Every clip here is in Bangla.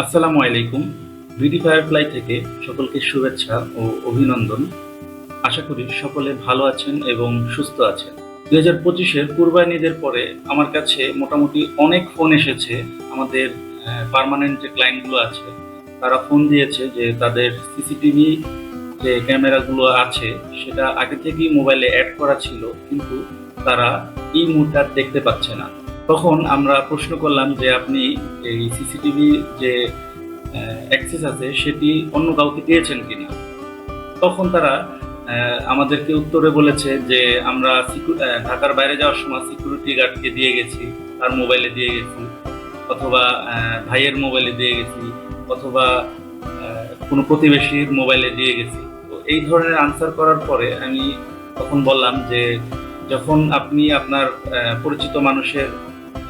আসসালামু আলাইকুম। বিডি ফায়ারফ্লাই থেকে সকলকে শুভেচ্ছা ও অভিনন্দন। আশা করি সকলে ভালো আছেন এবং সুস্থ আছেন। দুই হাজার পঁচিশের কুরবানিদের পরে আমার কাছে মোটামুটি অনেক ফোন এসেছে। আমাদের পার্মানেন্ট যে ক্লায়েন্টগুলো আছে, তারা ফোন দিয়েছে যে তাদের সিসিটিভি যে ক্যামেরাগুলো আছে, সেটা আগে থেকেই মোবাইলে অ্যাড করা ছিল, কিন্তু তারা এই মুহূর্তে দেখতে পাচ্ছে না। তখন আমরা প্রশ্ন করলাম যে আপনি এই সিসিটিভি যে অ্যাক্সেস আছে সেটি অন্য কাউকে দিয়েছেন কিনা? তখন তারা আমাদেরকে উত্তরে বলেছে যে আমরা ঢাকার বাইরে যাওয়ার সময় সিকিউরিটি গার্ডকে দিয়ে গেছি, তার মোবাইলে দিয়ে গেছি, অথবা ভাইয়ের মোবাইলে দিয়ে গেছি, অথবা কোনো প্রতিবেশীর মোবাইলে দিয়ে গেছি। তো এই ধরনের আনসার করার পরে আমি তখন বললাম যে, যখন আপনি আপনার পরিচিত মানুষের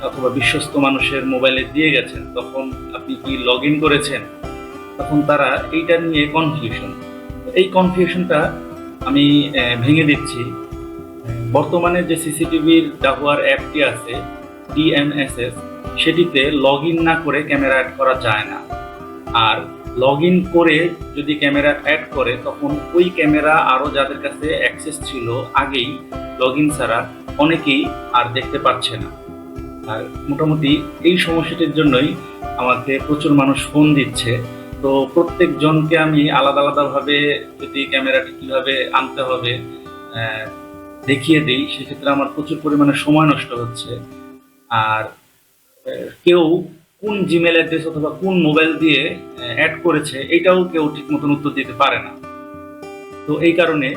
অথবা বিশ্বস্ত মানুষের মোবাইলে দিয়ে গেছেন, তখন আপনি কি লগ ইন করেছেন? তখন তারা এইটা নিয়ে কনফিউশন এই কনফিউশনটা আমি ভেঙে দিচ্ছি। বর্তমানে যে সিসিটিভির ডাহুয়ার অ্যাপটি আছে ডিএমএসএস সেটিতে লগ ইন না করে ক্যামেরা অ্যাড করা যায় না। আর লগ ইন করে যদি ক্যামেরা অ্যাড করে, তখন ওই ক্যামেরা আরও যাদের কাছে অ্যাক্সেস ছিল আগেই লগ ইন ছাড়া অনেকেই আর দেখতে পাচ্ছে না। আর মোটামুটি এই সমস্যাটির জন্যই আমাকে প্রচুর মানুষ ফোন দিচ্ছে। তো প্রত্যেক জনকে আমি আলাদা আলাদাভাবে যদি ক্যামেরাটি কীভাবে আনতে হবে দেখিয়ে দিই, সেক্ষেত্রে আমার প্রচুর পরিমাণে সময় নষ্ট হচ্ছে। আর কেউ কোন জিমেল অ্যাড্রেস অথবা কোন মোবাইল দিয়ে অ্যাড করেছে, এটাও কেউ ঠিক মতন উত্তর দিতে পারে না। তো এই কারণে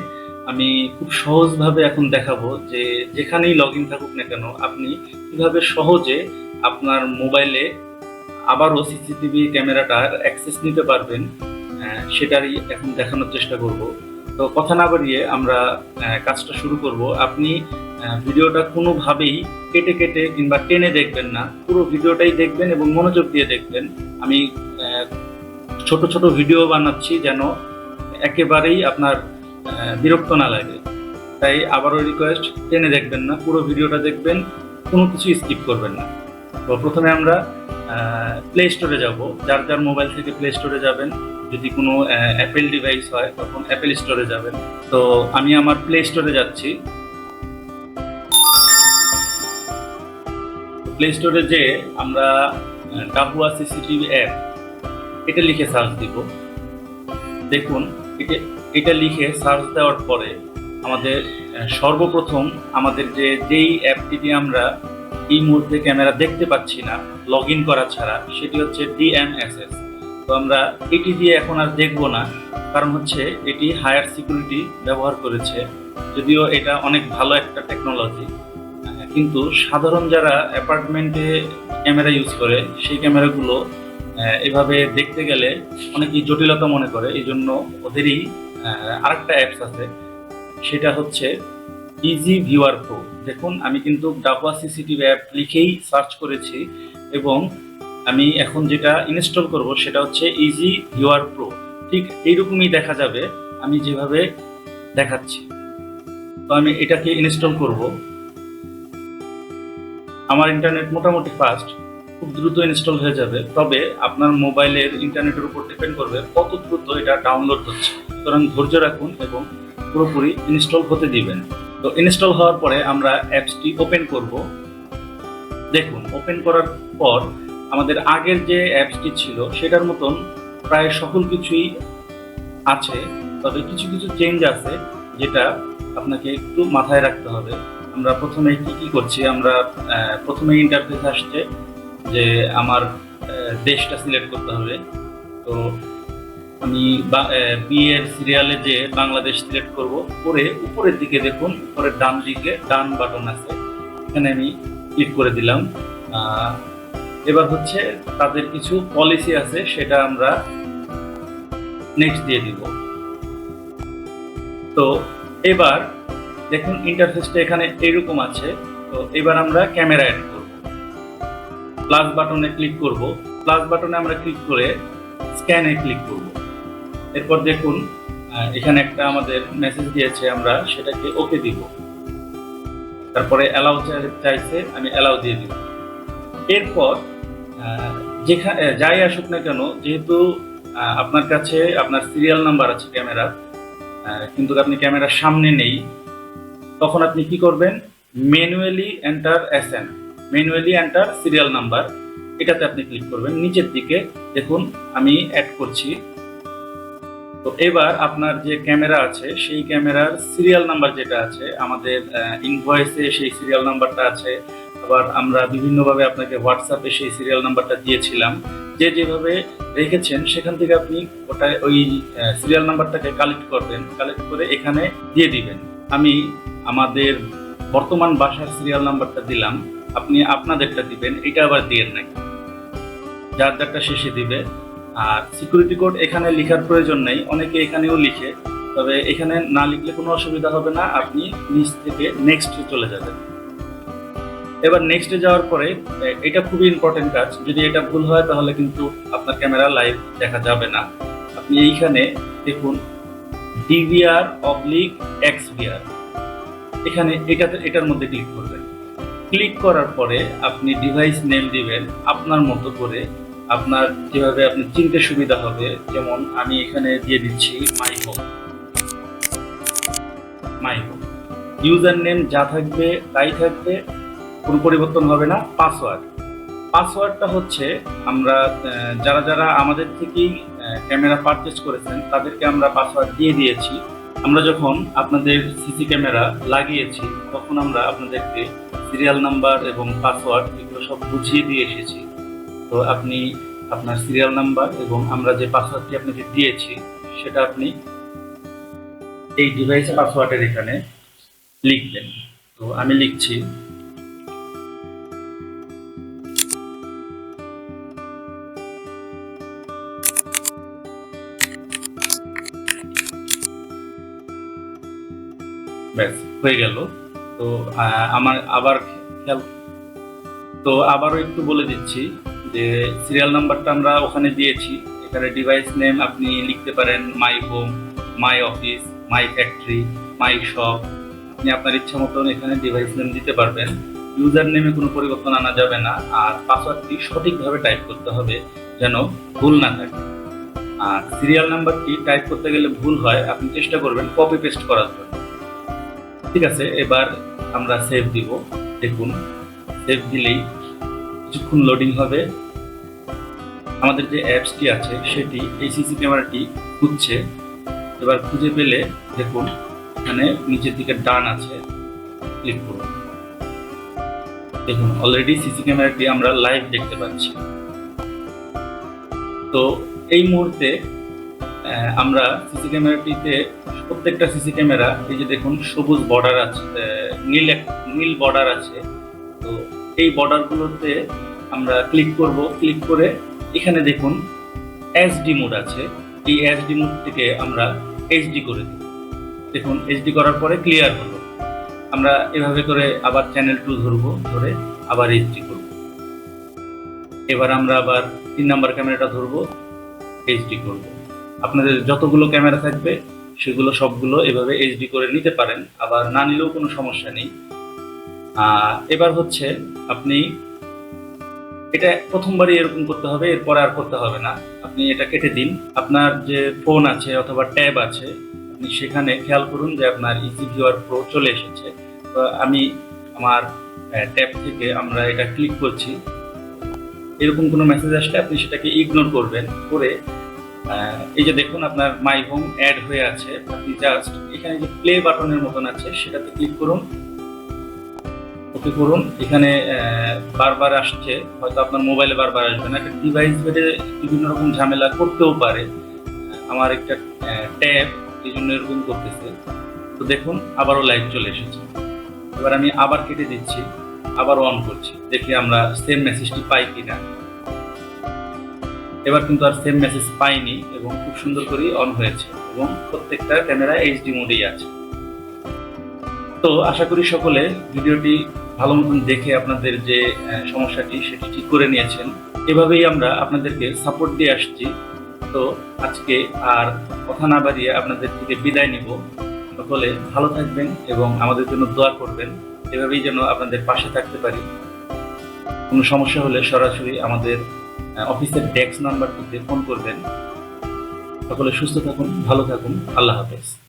আমি খুব সহজভাবে এখন দেখাবো যে যেখানেই লগ ইন থাকুক না কেন, আপনি কীভাবে সহজে আপনার মোবাইলে আবারও সিসিটিভি ক্যামেরাটার অ্যাক্সেস নিতে পারবেন সেটারই এখন দেখানোর চেষ্টা করব। তো কথা না বাড়িয়ে আমরা কাজটা শুরু করব। আপনি ভিডিওটা কোনোভাবেই কেটে কেটে কিংবা টেনে দেখবেন না। পুরো ভিডিওটাই দেখবেন এবং মনোযোগ দিয়ে দেখবেন। আমি ছোট ছোট ভিডিও বানাচ্ছি যেন একেবারেই আপনার বিরক্ত না লাগে। তাই আবারও রিকোয়েস্ট টেনে দেখবেন না, পুরো ভিডিওটা দেখবেন, কোনো কিছু স্কিপ করবেন না। তো প্রথমে আমরা প্লে স্টোরে যাব। যার যার মোবাইল থেকে প্লে স্টোরে যাবেন, যদি কোনো অ্যাপেল ডিভাইস হয়, তখন অ্যাপেল স্টোরে যাবেন। তো আমি আমার প্লে স্টোরে যাচ্ছি। প্লে স্টোরে যে আমরা ডাহুয়া সিসিটিভি অ্যাপ এটা লিখে সার্চ দিব। দেখুন এটা এটা লিখে সার্চ দেওয়ার পরে আমাদের সর্বপ্রথম আমাদের যে, যেই অ্যাপটি দিয়ে আমরা এই মুহূর্তে ক্যামেরা দেখতে পাচ্ছি না লগ ইন করা ছাড়া, সেটি হচ্ছে ডিএমএসএস তো আমরা এটি দিয়ে এখন আর দেখব না, কারণ হচ্ছে এটি হায়ার সিকিউরিটি ব্যবহার করেছে, যদিও এটা অনেক ভালো একটা টেকনোলজি। কিন্তু সাধারণ যারা অ্যাপার্টমেন্টে ক্যামেরা ইউজ করে, সেই ক্যামেরাগুলো এভাবে দেখতে গেলে অনেকেই জটিলতা মনে করে এই জন্য ওদেরই আরেকটা অ্যাপস আছে। সেটা হচ্ছে ইজি ভিউয়ার প্রো দেখুন, আমি কিন্তু ডাবা সিসিটিভি অ্যাপ লিখেই সার্চ করেছি এবং আমি এখন যেটা ইনস্টল করব সেটা হচ্ছে ইজি ভিউয়ার প্রো ঠিক এইরকমই দেখা যাবে, আমি যেভাবে দেখাচ্ছি। তো আমি এটাকে ইনস্টল করব। আমার ইন্টারনেট মোটামুটি ফাস্ট খুব দ্রুত ইনস্টল হয়ে যাবে। তবে আপনার মোবাইলের ইন্টারনেটের উপর ডিপেন্ড করবে কত দ্রুত এটা ডাউনলোড হচ্ছে। সুতরাং ধৈর্য রাখুন এবং পুরোপুরি ইনস্টল হতে দিবেন। তো ইনস্টল হওয়ার পরে আমরা অ্যাপসটি ওপেন করব। দেখুন ওপেন করার পর আমাদের আগের যে অ্যাপসটি ছিল, সেটার মতন প্রায় সকল কিছুই আছে। তবে কিছু কিছু চেঞ্জ আছে যেটা আপনাকে একটু মাথায় রাখতে হবে। আমরা প্রথমে কি কি করছি? আমরা প্রথমে ইন্টারফেস আসছে। যে আমার দেশটা সিলেক্ট করতে হবে। তো আমি বি এর সিরিয়ালে যে বাংলাদেশ সিলেক্ট করব, করে উপরের দিকে দেখুন, উপরের ডান দিকে ডান বাটন আছে। এখানে আমি ক্লিক করে দিলাম। এবার হচ্ছে তাদের কিছু পলিসি আছে, সেটা আমরা নেক্সট দিয়ে দিব। তো এবার দেখুন ইন্টারফেসটা এখানে এরকম আছে। তো এবার আমরা ক্যামেরা অ্যাড প্লাস বাটনে ক্লিক করব। প্লাস বাটনে আমরা ক্লিক করে স্ক্যানে ক্লিক করব। এরপর দেখুন এখানে একটা আমাদের মেসেজ দিয়েছে আমরা, সেটাকে ওকে দিব। তারপরে অ্যালাউ চাইছে, আমি অ্যালাউ দিয়ে দিব। এরপর যেখানে যাই আসুক না কেন, যেহেতু আপনার কাছে আপনার সিরিয়াল নাম্বার আছে ক্যামেরার কিন্তু আপনি ক্যামেরার সামনে নেই, তখন আপনি কি করবেন? Manually enter N manually enter serial number এটাতে আপনি ক্লিক করবেন। নিচের দিকে দেখুন, আমি অ্যাড করছি। তো এবার আপনার যে ক্যামেরা আছে, সেই ক্যামেরার সিরিয়াল নাম্বার যেটা আছে, আমাদের ইনভয়েসে সেই সিরিয়াল নাম্বারটা আছে। আবার আমরা বিভিন্নভাবে আপনাকে হোয়াটসঅ্যাপে সেই সিরিয়াল নাম্বারটা দিয়েছিলাম। যে যেভাবে রেখেছেন, সেখান থেকে আপনি ওটা ওই সিরিয়াল নাম্বারটাকে কালেক্ট করবেন। কালেক্ট করে এখানে দিয়ে দিবেন। আমি আমাদের বর্তমান বাসার সিরিয়াল নাম্বারটা দিলাম। আপনি আপনাদেরটা দিবেন, এটা আবার দিয়ে নাই। যার যারটা শেষে দিবে। আর সিকিউরিটি কোড এখানে লেখার প্রয়োজন নেই, অনেকে এখানেও লিখে, তবে এখানে না লিখলে কোনো অসুবিধা হবে না, আপনি নিচ থেকে নেক্সট চলে যাবেন। এবার নেক্সটে যাওয়ার পরে এটা খুবই ইম্পর্টেন্ট কাজ। যদি এটা ভুল হয়, তাহলে কিন্তু আপনার ক্যামেরা লাইভ দেখা যাবে না। আপনি এইখানে দেখুন ডিভিআর অবলিক এক্সভিআর এখানে এটাতে, এটার মধ্যে ক্লিক করবেন। ক্লিক করার পরে আপনি ডিভাইস নেম দিবেন, আপনার মতো করে আপনার যেভাবে আপনি চিনতে সুবিধা হবে, যেমন আমি এখানে দিয়ে দিচ্ছি মাই হোম ইউজার নেম যা থাকবে তাই থাকবে, কোনো পরিবর্তন হবে না পাসওয়ার্ড পাসওয়ার্ডটা হচ্ছে আমরা যারা যারা আমাদের থেকেই ক্যামেরা পারচেস করেছেন, তাদেরকে আমরা পাসওয়ার্ড দিয়ে দিয়েছি। আমরা যখন আপনাদের সিসি ক্যামেরা লাগিয়েছি, তখন আমরা আপনাদেরকে সিরিয়াল নাম্বার এবং পাসওয়ার্ড এগুলো সব বুঝিয়ে দিয়ে এসেছি। তো আপনি আপনার সিরিয়াল নাম্বার এবং আমরা যে পাসওয়ার্ডটি আপনাকে দিয়েছি, সেটা আপনি এই ডিভাইস পাসওয়ার্ডের এখানে লিখবেন। তো আমি লিখছি। ব্যাস, হয়ে গেল। তো আমার আবার খেয়াল তো আবারও একটু বলে দিচ্ছি যে সিরিয়াল নাম্বারটা আমরা ওখানে দিয়েছি। এখানে ডিভাইস নেম আপনি লিখতে পারেন my home my office my factory my shop আপনি আপনার ইচ্ছা মতন এখানে ডিভাইস নেম দিতে পারবেন। ইউজার নেমে কোনো পরিবর্তন আনা যাবে না। আর পাসওয়ার্ডটি সঠিকভাবে টাইপ করতে হবে যেন ভুল না থাকে। আর সিরিয়াল নাম্বারটি টাইপ করতে গেলে ভুল হয়, আপনি চেষ্টা করবেন কপি পেস্ট করার জন্য। ঠিক আছে, এবার আমরা সেভ দিব। দেখুন সেভ দিলেই কিছুক্ষণ লোডিং হবে। আমাদের যে অ্যাপসটি আছে, সেটি এই সিসি ক্যামেরাটি খুঁজছে। এবার খুঁজে পেলে দেখুন, এখানে নিচের দিকে ডান আছে ক্লিক করুন। দেখুন অলরেডি সিসি ক্যামেরাটি আমরা লাইভ দেখতে পাচ্ছি। তো এই মুহূর্তে আমরা সিসি ক্যামেরাটিতে প্রত্যেকটা সিসি ক্যামেরা, এই যে দেখুন, সবুজ বর্ডার আছে নীল নীল বর্ডার আছে। তো এই বর্ডারগুলোতে আমরা ক্লিক করব ক্লিক করে এখানে দেখুন এসডি মোড আছে। এই এসডি থেকে আমরা এইচডি করে দেব দেখুন এইচডি করার পরে ক্লিয়ার হলো। আমরা এভাবে করে আবার চ্যানেল টু ধরবো, ধরে আবার এইচডি করব। এবার আমরা আবার তিন নাম্বার ক্যামেরাটা ধরবো এইচডি করব। আপনাদের যতগুলো ক্যামেরা থাকবে, সেগুলো সবগুলো এভাবে এইচডি করে নিতে পারেন। আবার না নিলেও কোনো সমস্যা নেই। এবার হচ্ছে আপনি এটা প্রথমবারই এরকম করতে হবে, এরপরে আর করতে হবে না। আপনি এটা কেটে দিন। আপনার যে ফোন আছে অথবা ট্যাব আছে, আপনি সেখানে খেয়াল করুন যে আপনার ইজি ভিউয়ার প্রো চলে এসেছে। তো আমি আমার ট্যাব থেকে আমরা এটা ক্লিক করছি। এরকম কোনো মেসেজ আসলে আপনি সেটাকে ইগনোর করবেন। করে এই যে দেখুন আপনার মাই হোম অ্যাড হয়ে আছে, আপনি জাস্ট এখানে যে প্লে বাটনের মতন আছে, সেটাতে ক্লিক করুন। ওকে করুন। এখানে বারবার আসছে, হয়তো আপনার মোবাইলে বারবার আসবে না, একটা ডিভাইস বেড়ে বিভিন্ন রকম ঝামেলা করতেও পারে। আমার একটা ট্যাব এই জন্য এরকম করতেছে। তো দেখুন, আবারও লাইট চলে এসেছে। এবার আমি আবার কেটে দিচ্ছি, আবার অন করছি। দেখি আমরা সেম মেসেজটি পাই কিনা। এবার কিন্তু আর সেম মেসেজ পাইনি এবং খুব সুন্দর করেই অন হয়েছে এবং প্রত্যেকটা ক্যামেরা এইচডি মোডেই আছে। তো আশা করি সকলে ভিডিওটি ভালো মতন দেখে আপনাদের যে সমস্যাটি সেটি ঠিক করে নিয়েছেন। এভাবেই আমরা আপনাদেরকে সাপোর্ট দিয়ে আসছি। তো আজকে আর কথা না বাড়িয়ে আপনাদের থেকে বিদায় নিব। সকলে ভালো থাকবেন এবং আমাদের জন্য দোয়া করবেন। এভাবেই যেন আপনাদের পাশে থাকতে পারি। কোনো সমস্যা হলে সরাসরি আমাদের অফিসের ডেস্ক নাম্বারটিতে ফোন করবেন। সকলে সুস্থ থাকুন ভালো থাকুন। আল্লাহ হাফেজ।